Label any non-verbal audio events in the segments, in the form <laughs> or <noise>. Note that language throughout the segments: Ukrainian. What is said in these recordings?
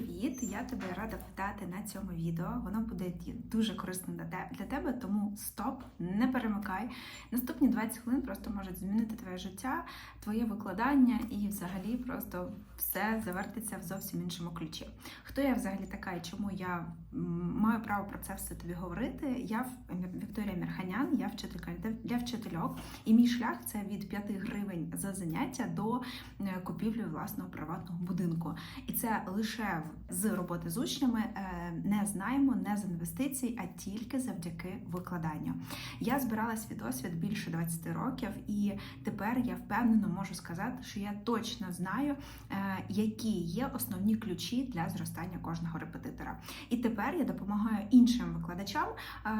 привіт! Я тебе рада вітати на цьому відео. Воно буде дуже корисним для тебе, тому стоп, не перемикай. Наступні 20 хвилин просто можуть змінити твоє життя, твоє викладання і взагалі просто все завертиться в зовсім іншому ключі. Хто я взагалі така і чому я маю право про це все тобі говорити? Я Вікторія Мірханян, я вчителька для- для вчительок, і мій шлях це від 5 гривень за заняття до е, купівлі власного приватного будинку. І це лише в- з роботи з учнями, е, не з найму, не з інвестицій, а тільки завдяки викладанню. Я збирала свій досвід більше 20 років, і тепер я впевнено можу сказати, що я точно знаю, е, які є основні ключі для зростання кожного репетитора. І тепер я допомагаю іншим викладачам е,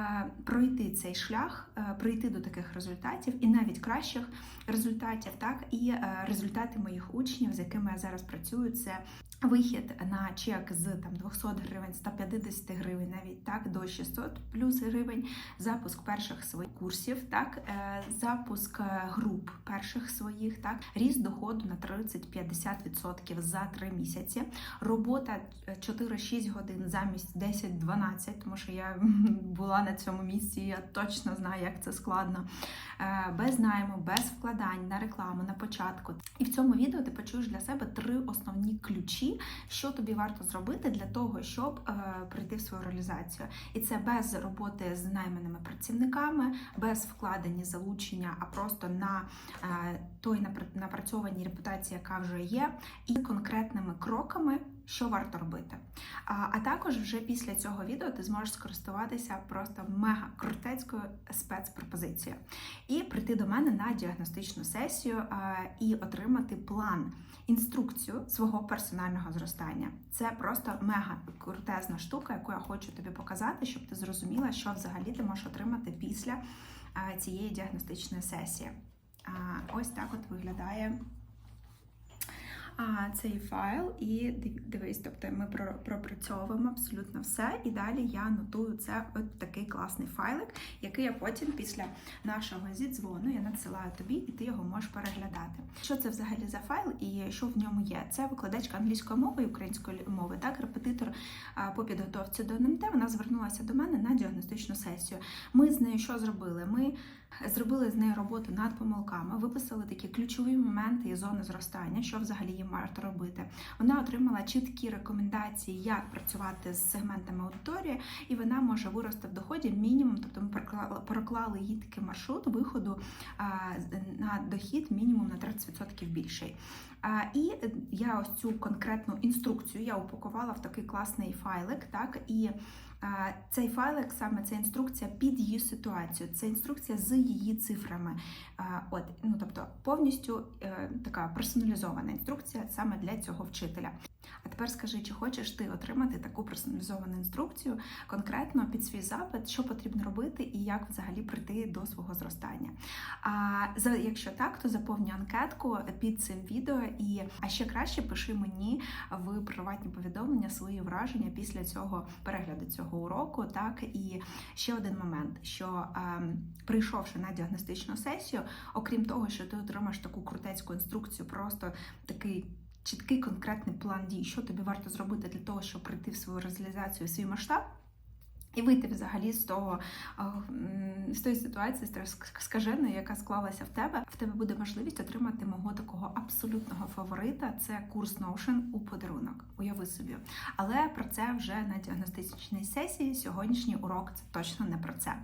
пройти цей шлях, прийти до таких результатів і навіть кращих результатів, так і результати моїх учнів, з якими я зараз працюю, це вихід на чек з там 200 гривень, 150 гривень, навіть так до 600 плюс гривень, запуск перших своїх курсів, так е, запуск е, груп перших своїх, так. Ріст доходу на 30-50% за 3 місяці, робота е, 4-6 годин замість 10-12, тому що я була на цьому місці, я точно знаю, як це складно. Е, Без найму, без вкладань на рекламу на початку. І в цьому відео ти почуєш для себе три основні ключі, що тобі варто зробити для того, щоб е, прийти в свою реалізацію. І це без роботи з найманими працівниками, без вкладення залучення, а просто на е, той напр- напрацьованій репутації, яка вже є, і конкретними кроками. Що варто робити? А, а також вже після цього відео ти зможеш скористуватися просто мега крутецькою спецпропозицією і прийти до мене на діагностичну сесію а, і отримати план, інструкцію свого персонального зростання. Це просто мега крутезна штука, яку я хочу тобі показати, щоб ти зрозуміла, що взагалі ти можеш отримати після а, цієї діагностичної сесії. А, ось так от виглядає цей файл, і дивись, тобто ми пропрацьовуємо абсолютно все. І далі я нотую це от такий класний файлик, який я потім після нашого зідзвону я надсилаю тобі, і ти його можеш переглядати. Що це взагалі за файл і що в ньому є? Це викладачка англійської мови і української мови, так, репетитор а, по підготовці до НМТ. Вона звернулася до мене на діагностичну сесію. Ми з нею що зробили? Ми Зробили з нею роботу над помилками, виписали такі ключові моменти і зони зростання, що взагалі їм варто робити. Вона отримала чіткі рекомендації, як працювати з сегментами аудиторії, і вона може вирости в доході мінімум. Тобто ми проклали, їй такий маршрут виходу на дохід мінімум на 30% більший. І я ось цю конкретну інструкцію я упакувала в такий класний файлик, так і. Цей файлик, саме ця інструкція під її ситуацію, це інструкція з її цифрами. От, ну тобто повністю е, така персоналізована інструкція саме для цього вчителя. А тепер скажи, чи хочеш ти отримати таку персоналізовану інструкцію конкретно під свій запит, що потрібно робити і як взагалі прийти до свого зростання? А якщо так, то заповню анкетку під цим відео і а ще краще пиши мені в приватні повідомлення свої враження після цього перегляду цього уроку. Так і ще один момент, що ем, прийшовши на діагностичну сесію, окрім того, що ти отримаєш таку крутецьку інструкцію, просто такий. Чіткий конкретний план дій, що тобі варто зробити для того, щоб прийти в свою реалізацію, в свій масштаб, і вийти взагалі з того з тої ситуації ск- скаженої, яка склалася в тебе. В тебе буде можливість отримати мого такого абсолютного фаворита. Це курс Notion у подарунок. Уяви собі. Але про це вже на діагностичній сесії. Сьогоднішній урок це точно не про це.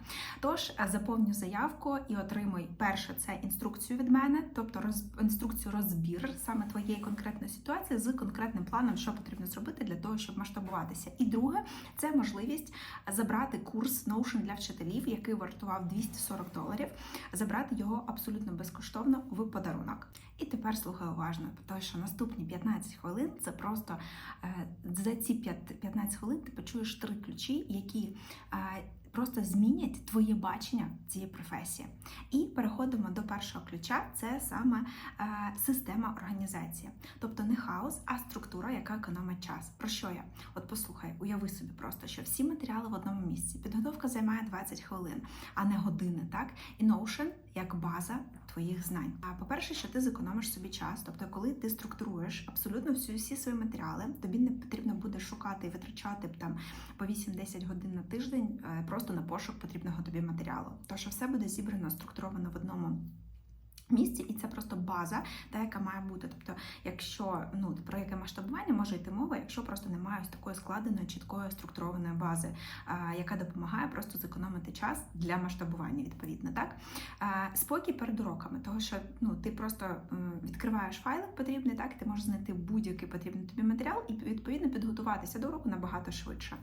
Тож е, заповню заявку і отримуй перше це інструкцію від мене, тобто роз, інструкцію розбір саме твоєї конкретної ситуації з конкретним планом, що потрібно зробити для того, щоб масштабуватися. І друге, це можливість забрати курс Notion для вчителів, який вартував 240 доларів, забрати його абсолютно безкоштовно в подарунок. І тепер слухай уважно, тому що наступні 15 хвилин це просто е, за ці 5 15 хвилин ти почуєш три ключі, які е, просто змінять твоє бачення цієї професії. І переходимо до першого ключа: це саме е, система організації, тобто не хаос, а структура, яка економить час. Про що я? От послухай, уяви собі просто, що всі матеріали в одному місці. Підготовка займає 20 хвилин, а не години, так? І Notion як база твоїх знань. А по-перше, що ти зекономиш собі час, тобто, коли ти структуруєш абсолютно всі, всі свої матеріали, тобі не потрібно буде шукати і витрачати там по 8-10 годин на тиждень е, просто на пошук потрібного тобі матеріалу. Тож все буде зібрано, структуровано в одному. Місці, і це просто база, та яка має бути. Тобто, якщо ну про яке масштабування може йти мова, якщо просто немає ось такої складеної, чіткої структурованої бази, а, яка допомагає просто зекономити час для масштабування, відповідно, так а, спокій перед уроками, того що ну ти просто відкриваєш файлик потрібний, так ти можеш знайти будь-який потрібний тобі матеріал і відповідно підготуватися до уроку набагато швидше.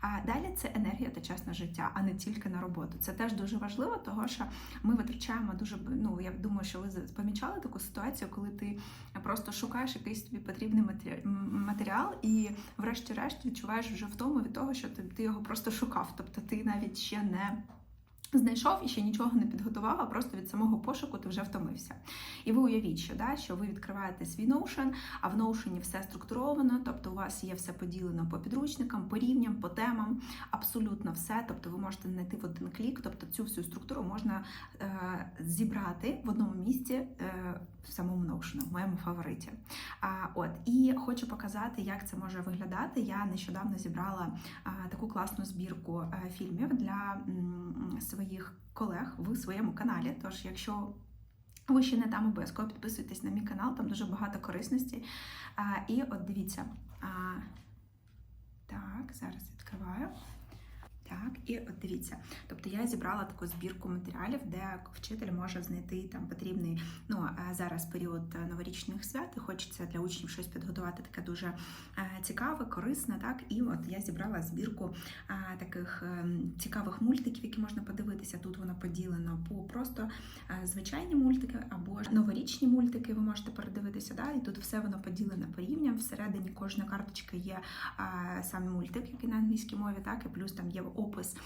А далі це енергія та час на життя, а не тільки на роботу. Це теж дуже важливо, того що ми витрачаємо дуже ну я думаю, що ви помічали таку ситуацію, коли ти просто шукаєш якийсь тобі потрібний матері- матеріал, і, врешті-решт, відчуваєш вже втому від того, що ти його просто шукав. Тобто ти навіть ще не. Знайшов і ще нічого не підготував, а просто від самого пошуку ти вже втомився. І ви уявіть, що, да, що ви відкриваєте свій Notion, а в Notion все структуровано, тобто у вас є все поділено по підручникам, по рівням, по темам, абсолютно все. Тобто ви можете знайти в один клік, тобто цю всю структуру можна е, зібрати в одному місці е, в самому Notion, в моєму фавориті. А, от і хочу показати, як це може виглядати. Я нещодавно зібрала а, таку класну збірку е, фільмів для м, своїх колег в своєму каналі. Тож, якщо ви ще не там обов'язково підписуйтесь на мій канал, там дуже багато корисності. А, і от дивіться. А, так, зараз відкриваю. Так, і от дивіться. Тобто я зібрала таку збірку матеріалів, де вчитель може знайти там потрібний. Ну зараз період новорічних свят, і хочеться для учнів щось підготувати таке дуже е, цікаве, корисне. Так, і от я зібрала збірку е, таких е, цікавих мультиків, які можна подивитися. Тут воно поділено по просто е, звичайні мультики або ж новорічні мультики. Ви можете передивитися. Да? І тут все воно поділене по рівням. Всередині кожної карточки є е, сам мультик, який на англійській мові, так і плюс там є опис,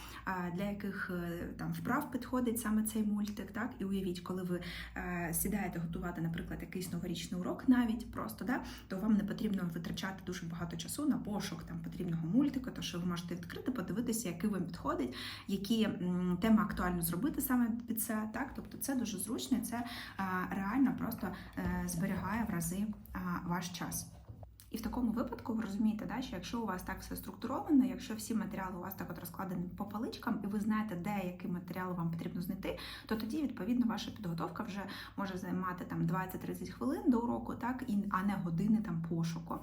для яких е, там вправ підходить саме цей мультик. Так, і уявіть, коли ви е, сідаєте готувати, наприклад, якийсь новорічний урок, навіть просто да, то вам не потрібно витрачати дуже багато часу на пошук там потрібного мультика, то що ви можете відкрити, подивитися, який вам підходить, які теми актуально зробити саме під це. Так, тобто це дуже зручно, це реально просто е, зберігає в рази ваш час. І в такому випадку ви розумієте, да, що якщо у вас так все структуровано, якщо всі матеріали у вас так от розкладені по паличкам, і ви знаєте, де який матеріал вам потрібно знайти, то тоді відповідно ваша підготовка вже може займати там 20-30 хвилин до уроку, так і а не години там пошуку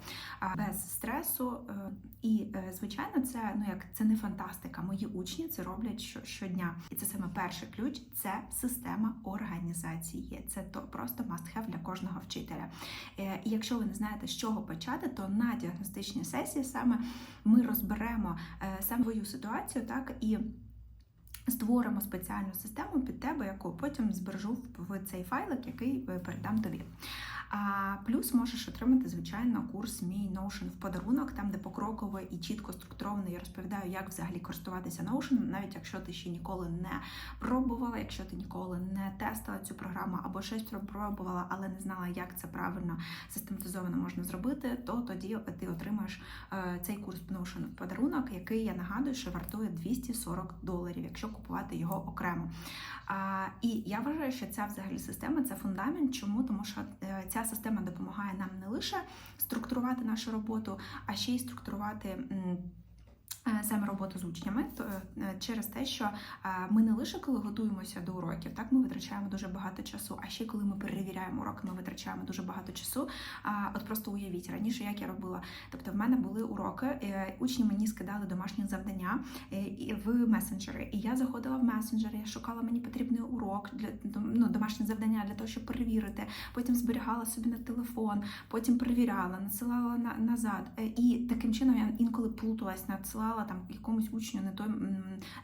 без стресу. Е, І е, звичайно, це ну як це не фантастика. Мої учні це роблять що- щодня. І це саме перший ключ це система організації. Це то просто must have для кожного вчителя. Е, І якщо ви не знаєте, з чого почати, то на діагностичній сесії саме ми розберемо е, саме твою ситуацію, так і. Створимо спеціальну систему під тебе, яку потім збережу в цей файлик, який е, передам тобі. А плюс можеш отримати, звичайно, курс мій Notion в подарунок, там де покроково і чітко структуровано я розповідаю, як взагалі користуватися Notion, навіть якщо ти ще ніколи не пробувала, якщо ти ніколи не тестила цю програму або щось пробувала, але не знала, як це правильно систематизовано можна зробити, то тоді ти отримаєш е, цей курс Notion в подарунок, який я нагадую, що вартує 240 доларів, якщо купувати його окремо. А, І я вважаю, що ця взагалі система це фундамент. Чому? Тому що е, ця система допомагає нам не лише структурувати нашу роботу, а ще й структурувати. Е, Саме роботу з учнями, то е, через те, що е, ми не лише коли готуємося до уроків, так ми витрачаємо дуже багато часу. А ще коли ми перевіряємо уроки, ми витрачаємо дуже багато часу. От просто уявіть раніше, як я робила. Тобто, в мене були уроки, е, учні мені скидали домашні завдання е, в месенджери. І я заходила в месенджери, шукала мені потрібний урок для ну, домашнє завдання для того, щоб перевірити. Потім зберігала собі на телефон, потім перевіряла, надсилала на, назад. Е, І таким чином я інколи плуталась, надсилала там якомусь учню не той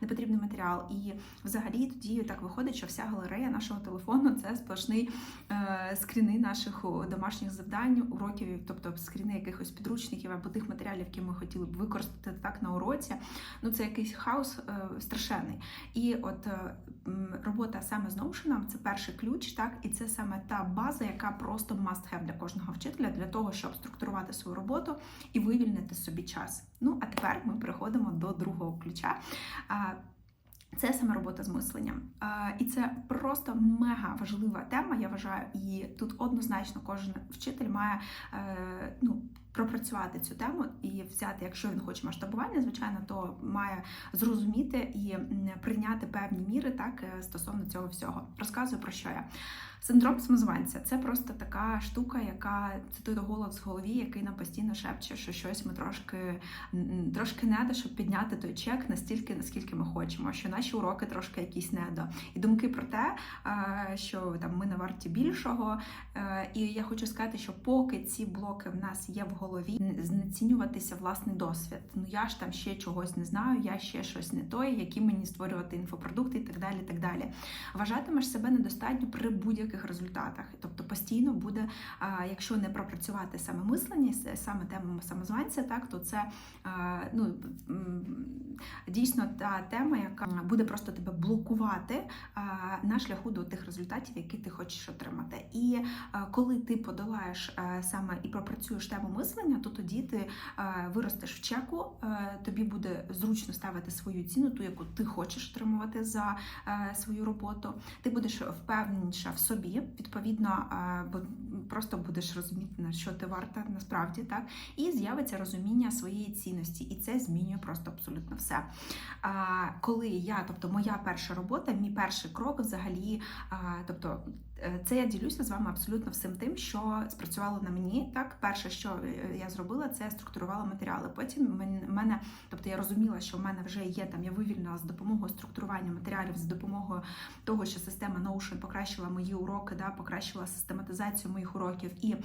непотрібний матеріал. І взагалі тоді так виходить, що вся галерея нашого телефону це сплошний е, скріни наших домашніх завдань, уроків, тобто скріни якихось підручників або тих матеріалів, які ми хотіли б використати так на уроці. Ну це якийсь хаос е, страшенний. І от е, робота саме з Notion – це перший ключ, так і це саме та база, яка просто must have для кожного вчителя для того, щоб структурувати свою роботу і вивільнити собі час. Ну а тепер ми переходимо до другого ключа. Це саме робота з мисленням. І це просто мега важлива тема, я вважаю. І тут однозначно кожен вчитель має е, ну, пропрацювати цю тему і взяти, якщо він хоче масштабування, звичайно, то має зрозуміти і прийняти певні міри так е, стосовно цього всього. Розказую про що я. Синдром самозванця це просто така штука, яка це той голос в голові, який нам постійно шепче, що щось ми трошки трошки недо, щоб підняти той чек настільки, наскільки ми хочемо, що наші уроки трошки якісь недо. І думки про те, що там ми не варті більшого. Е, І я хочу сказати, що поки ці блоки в нас є в голові, не- знецінюватися власний досвід. Ну я ж там ще чогось не знаю, я ще щось не той, які мені створювати інфопродукти і так далі. і так далі. Вважатимеш себе недостатньо при будь-яких результатах. Тобто постійно буде, якщо не пропрацювати саме мислення, саме тему самозванця, так то це ну, дійсно та тема, яка буде просто тебе блокувати на шляху до тих результатів, які ти хочеш отримати. І коли ти подолаєш саме і пропрацюєш тему мислення, то тоді ти а, виростеш в чеку, а, тобі буде зручно ставити свою ціну, ту, яку ти хочеш отримувати за а, свою роботу. Ти будеш впевненіша в собі, відповідно, просто будеш розуміти, на що ти варта насправді, так і з'явиться розуміння своєї цінності, і це змінює просто абсолютно все. Коли я, тобто моя перша робота, мій перший крок взагалі, тобто. Е, Це я ділюся з вами абсолютно всім тим, що спрацювало на мені. Так, перше, що е, я зробила, це структурувала матеріали. Потім мене, тобто я розуміла, що в мене вже є там, я вивільнила з допомогою структурування матеріалів, з допомогою того, що система Notion покращила мої уроки, да, покращила систематизацію моїх уроків і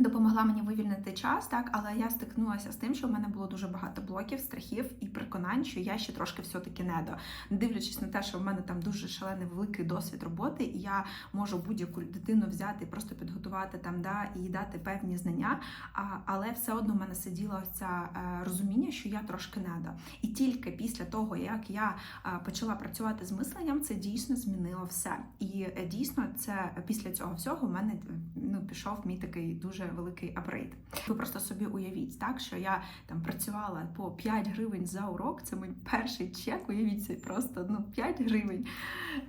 допомогла мені вивільнити час, так, але я стикнулася з тим, що в мене було дуже багато блоків, страхів і переконань, що я ще трошки все-таки недо. Не дивлячись на те, що в мене там дуже шалений великий досвід роботи, і я можу будь-яку дитину взяти і просто підготувати там, да, і дати певні знання. А, але все одно в мене сиділо це е, розуміння, що я трошки недо. І тільки після того, як я е, почала працювати з мисленням, це дійсно змінило все. І е, дійсно, це після цього всього в мене ну, пішов мій такий дуже великий апгрейд. Ви просто собі уявіть, так що я там працювала по 5 гривень за урок. Це мій перший чек. Уявіть це просто ну 5 гривень.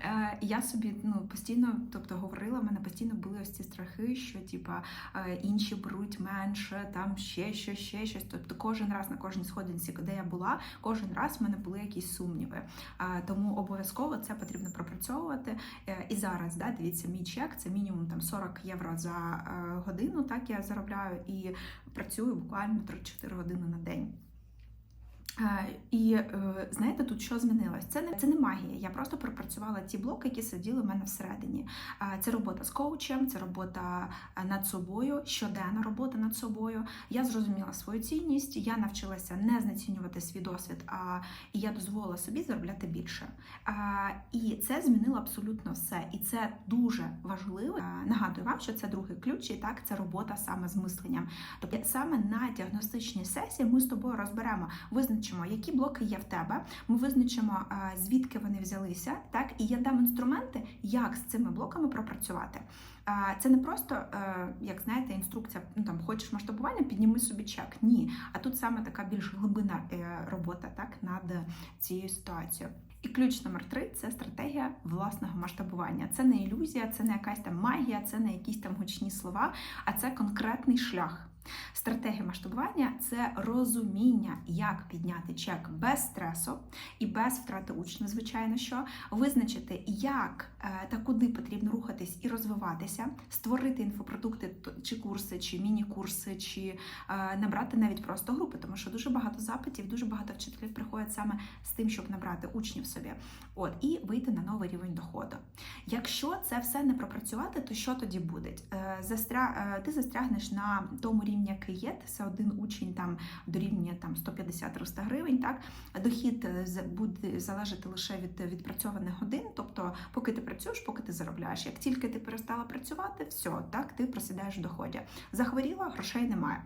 Е, я собі ну постійно, тобто говорила, в мене постійно були ось ці страхи, що типа е, інші беруть менше, там ще щось, ще щось. Тобто кожен раз на кожній сходинці, де я була, кожен раз в мене були якісь сумніви. Е, тому обов'язково це потрібно пропрацьовувати. Е, І зараз, да, дивіться, мій чек це мінімум там 40 євро за годину. Так я заробляю і працюю буквально 3-4 години на день. Е, І е, знаєте, тут що змінилось? Це не це не магія. Я просто пропрацювала ті блоки, які сиділи в мене всередині. Е, Це робота з коучем, це робота над собою, щоденна робота над собою. Я зрозуміла свою цінність, я навчилася не знецінювати свій досвід, а і я дозволила собі заробляти більше. І це змінило абсолютно все. І це дуже важливо. Нагадую вам, що це другий ключ, і так це робота саме з мисленням. Тобто саме на діагностичній сесії ми з тобою розберемо, визначимо, які блоки є в тебе. Ми визначимо, е, звідки вони взялися, так і я дам інструменти, як з цими блоками пропрацювати. Е, Це не просто, е, як знаєте, інструкція, ну там хочеш масштабування, підніми собі чек. Ні. А тут саме така більш глибина робота так над цією ситуацією. І ключ номер три це стратегія власного масштабування. Це не ілюзія, це не якась там магія, це не якісь там гучні слова, а це конкретний шлях. Стратегія масштабування це розуміння, як підняти чек без стресу і без втрати учня, звичайно, що визначити, як е, та куди потрібно рухатись і розвиватися, створити інфопродукти чи курси, чи міні-курси, чи е, набрати навіть просто групи, тому що дуже багато запитів, дуже багато вчителів приходять саме з тим, щоб набрати учнів собі. От і вийти на новий рівень доходу. Якщо це все не пропрацювати, то що тоді буде? Е, Застря... Ти застрягнеш на тому рівні, який є. Це один учень там дорівнює там 150-300 гривень. Так дохід е, буде залежати лише від відпрацьованих годин. Тобто, поки ти працюєш, поки ти заробляєш. Як тільки ти перестала працювати, все так ти просідаєш в доході. Захворіла, грошей немає.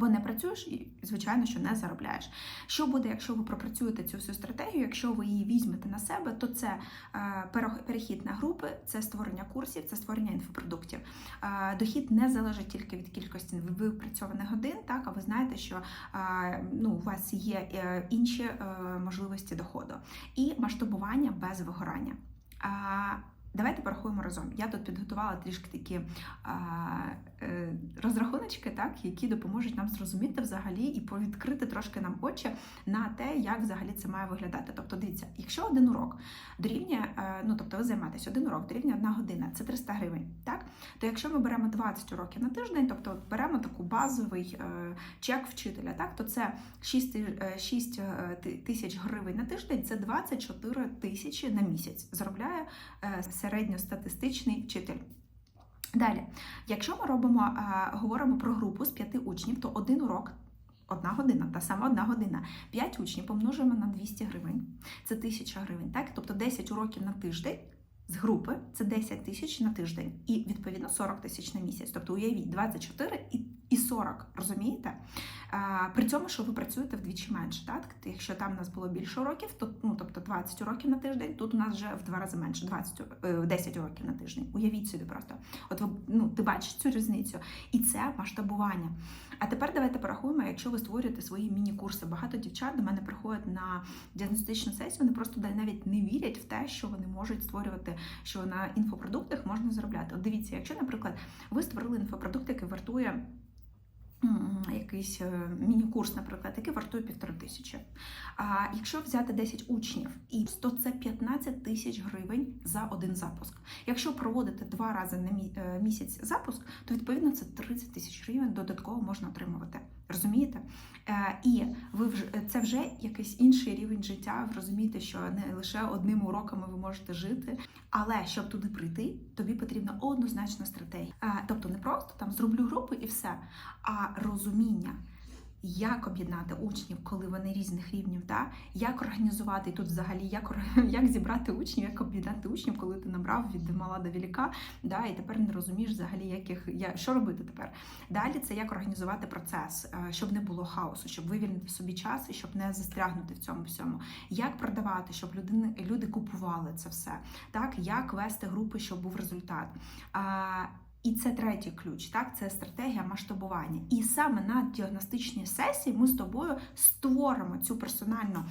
Бо не працюєш і, звичайно, що не заробляєш. Що буде, якщо ви пропрацюєте цю всю стратегію? Якщо ви її візьмете на себе, то це перехід на групи, це створення курсів, це створення інфопродуктів. Дохід не залежить тільки від кількості випрацьованих годин, так а ви знаєте, що ну, у вас є е, інші е, можливості доходу і масштабування без вигорання. Давайте порахуємо разом. Я тут підготувала трішки такі розрахуночки, так, які допоможуть нам зрозуміти взагалі і повідкрити трошки нам очі на те, як взагалі це має виглядати. Тобто, дивіться, якщо один урок дорівнює, е, ну тобто ви займаєтесь один урок, дорівнює одна година, це 300 гривень. Так, то якщо ми беремо 20 уроків на тиждень, тобто беремо таку базовий е, чек вчителя, так, то це 6, ти- е, 6 е, тисяч гривень на тиждень, це 24 тисячі на місяць. Заробляє е, середньостатистичний вчитель. Далі, якщо ми робимо, е, говоримо про групу з п'яти учнів, то один урок. Одна година, та сама одна година. 5 учнів помножимо на 200 гривень. Це 1000 гривень. Так? Тобто 10 уроків на тиждень з групи це 10 тисяч на тиждень. І відповідно 40 тисяч на місяць. Тобто уявіть 24 і, і 40, розумієте? При цьому, що ви працюєте вдвічі менше. Так? Якщо там у нас було більше уроків, то ну, тобто 20 уроків на тиждень, тут у нас вже в два рази менше, 20, е, 10 уроків на тиждень. Уявіть собі просто. От ви, ну, ти бачиш цю різницю. І це масштабування. А тепер давайте порахуємо, якщо ви створюєте свої міні-курси. Багато дівчат до мене приходять на діагностичну сесію, вони просто навіть не вірять в те, що вони можуть створювати, що на інфопродуктах можна заробляти. От дивіться, якщо, наприклад, ви створили інфопродукт, який вартує. Якийсь е, міні-курс, наприклад, який вартує півтори тисячі. А якщо взяти 10 учнів, і то це 15 тисяч гривень за один запуск. Якщо проводити два рази на е, місяць запуск, то відповідно це 30 тисяч гривень додатково можна отримувати. Розумієте? Е, І ви вже це вже якийсь інший рівень життя. Ви розумієте, що не лише одними уроками ви можете жити, але щоб туди прийти, тобі потрібна однозначна стратегія. Е, Тобто не просто там зроблю групи і все, а розуміння. Як об'єднати учнів, коли вони різних рівнів, да? як організувати тут взагалі, як, <laughs> як зібрати учнів, як об'єднати учнів, коли ти набрав від мала до велика, да? і тепер не розумієш взагалі, як їх, я, що робити тепер. Далі це як організувати процес, е, щоб не було хаосу, щоб вивільнити собі час і щоб не застрягнути в цьому всьому. Як продавати, щоб людини, люди купували це все, так як вести групи, щоб був результат. І це третій ключ, так це стратегія масштабування. І саме на діагностичній сесії ми з тобою створимо цю персональну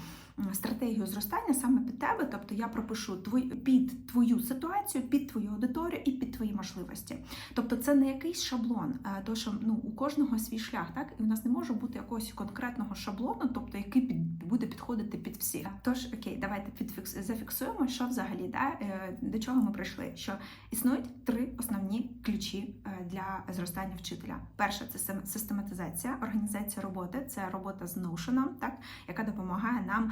стратегію зростання саме під тебе. Тобто я пропишу твой, під твою ситуацію, під твою аудиторію і під твої можливості. Тобто це не якийсь шаблон, то що ну у кожного свій шлях, так і у нас не може бути якогось конкретного шаблону, тобто який під буде підходити під всіх. Тож окей, давайте підфікс зафіксуємо, що взагалі да, е, до чого ми прийшли. Що існують три основні ключі е, для зростання вчителя. Перше це систематизація, організація роботи. Це робота з Notion, так яка допомагає нам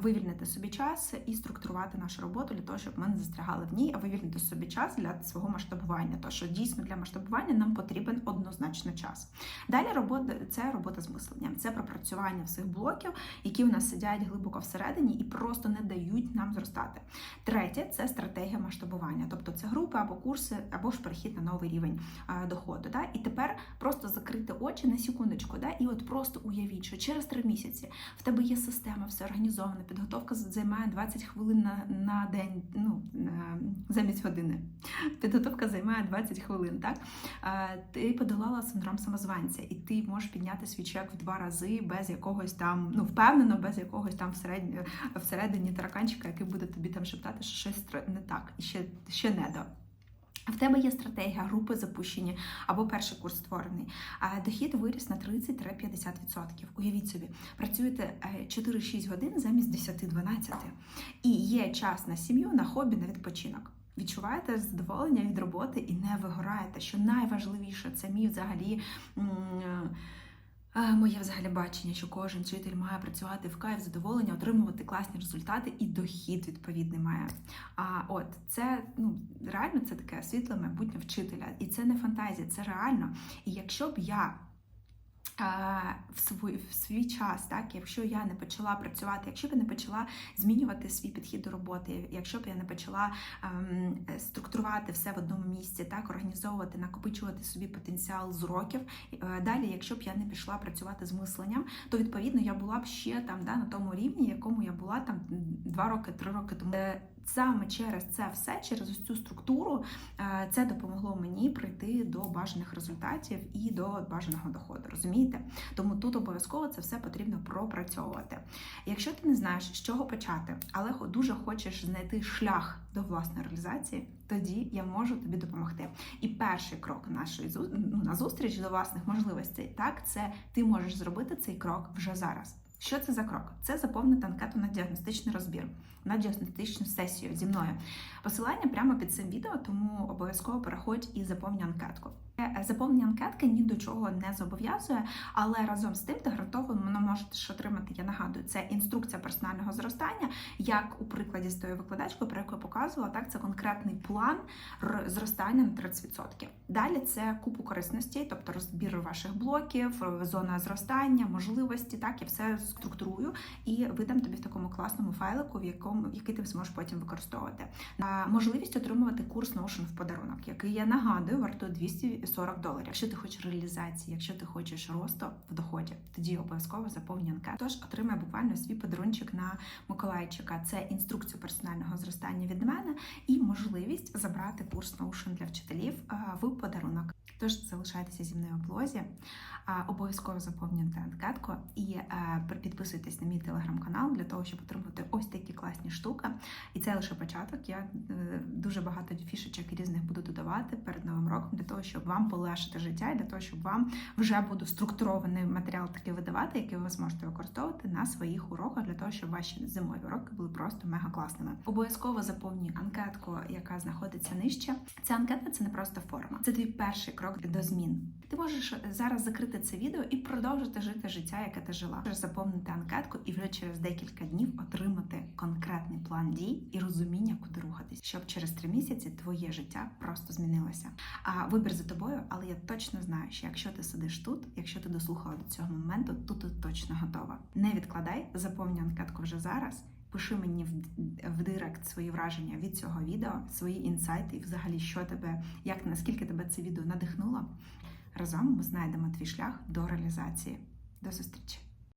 вивільнити собі час і структурувати нашу роботу для того, щоб ми не застрягали в ній, а вивільнити собі час для свого масштабування. То що дійсно для масштабування нам потрібен однозначно час. Далі робота це робота з мисленням, це пропрацювання всіх блоків, які у нас сидять глибоко всередині і просто не дають нам зростати. Третє це стратегія масштабування, тобто це групи або курси, або ж перехід на новий рівень е, доходу. Да? І тепер просто закрити очі на секундочку, да? і от просто уявіть, що через три місяці в тебе є система, все організовано, підготовка займає 20 хвилин на, на день, ну на, замість години. Підготовка займає 20 хвилин. Так ти подолала синдром самозванця, і ти можеш підняти свій чек в два рази без якогось там, ну впевнено, без якогось там всередині, всередині тараканчика, який буде тобі там шептати, що щось не так і ще, ще не до. В тебе є стратегія, групи запущені або перший курс створений. Дохід виріс на 30-50%. Уявіть собі, працюєте е, 4-6 годин замість 10-12. І є час на сім'ю, на хобі, на відпочинок. Відчуваєте задоволення від роботи і не вигораєте. Що найважливіше, це мій взагалі. Моє взагалі бачення, що кожен вчитель має працювати в кайф, задоволення, отримувати класні результати і дохід відповідний має. А от це ну реально це таке світле майбутнє вчителя, і це не фантазія, це реально. І якщо б я в свій, в свій час, так, якщо я не почала працювати, якщо б я не почала змінювати свій підхід до роботи, якщо б я не почала ем, структурувати все в одному місці, так, організовувати, накопичувати собі потенціал з років. Е, Далі, якщо б я не пішла працювати з мисленням, то відповідно я була б ще там да, на тому рівні, якому я була там два роки, три роки тому. Саме через це все, через цю структуру, е, це допомогло мені прийти до бажаних результатів і до бажаного доходу. Розумієте? Тому тут обов'язково це все потрібно пропрацьовувати. Якщо ти не знаєш, з чого почати, але дуже хочеш знайти шлях до власної реалізації, тоді я можу тобі допомогти. І перший крок нашої ну, на зустріч до власних можливостей, так це ти можеш зробити цей крок вже зараз. Що це за крок? Це заповнити анкету на діагностичний розбір, на діагностичну сесію зі мною. Посилання прямо під цим відео, тому обов'язково переходь і заповнюй анкетку. Е, Заповнення анкетки ні до чого не зобов'язує, але разом з тим ти гарантовано можеш отримати, я нагадую, це інструкція персонального зростання, як у прикладі з тою викладачкою, про яку я показувала, так це конкретний план зростання на 30%. Далі це купу корисностей, тобто розбір ваших блоків, е, зона зростання, можливості. Так я все структурую і видам тобі в такому класному файлику, в якому який ти зможеш потім використовувати. А, можливість отримувати курс Notion в подарунок, який я нагадую, вартує 240 доларів. Якщо ти хочеш реалізації, якщо ти хочеш росту в доході, тоді обов'язково заповнюй анкету. Тож отримай буквально свій подарунчик на Миколайчика. Це інструкцію персонального зростання від мене і можливість забрати курс Notion для вчителів в подарунок. Тож залишайтеся зі мною в блозі, обов'язково заповнюйте анкетку і е, підписуйтесь на мій телеграм-канал для того, щоб отримати ось такі класні штуки. І це лише початок. Я е, дуже багато фішечок різних буду додавати перед новим роком для того, щоб вам полегшити життя, і для того, щоб вам вже буду структурований матеріал такий видавати, який ви зможете використовувати на своїх уроках для того, щоб ваші зимові уроки були просто мега класними. Обов'язково заповнюй анкетку, яка знаходиться нижче. Ця анкета це не просто форма, це твій перший крок до змін. Ти можеш зараз закрити це відео і продовжити жити життя, яке ти жила. Можеш заповнити анкетку і вже через декілька днів отримати конкретний план дій і розуміння, куди рухатись, щоб через три місяці твоє життя просто змінилося. А вибір за тобою, але я точно знаю, що якщо ти сидиш тут, якщо ти дослухала до цього моменту, то ти точно готова. Не відкладай, заповнюй анкетку вже зараз. Пиши мені в, в директ свої враження від цього відео, свої інсайти, і взагалі, що тебе, як наскільки тебе це відео надихнуло. Разом ми знайдемо твій шлях до реалізації. До зустрічі!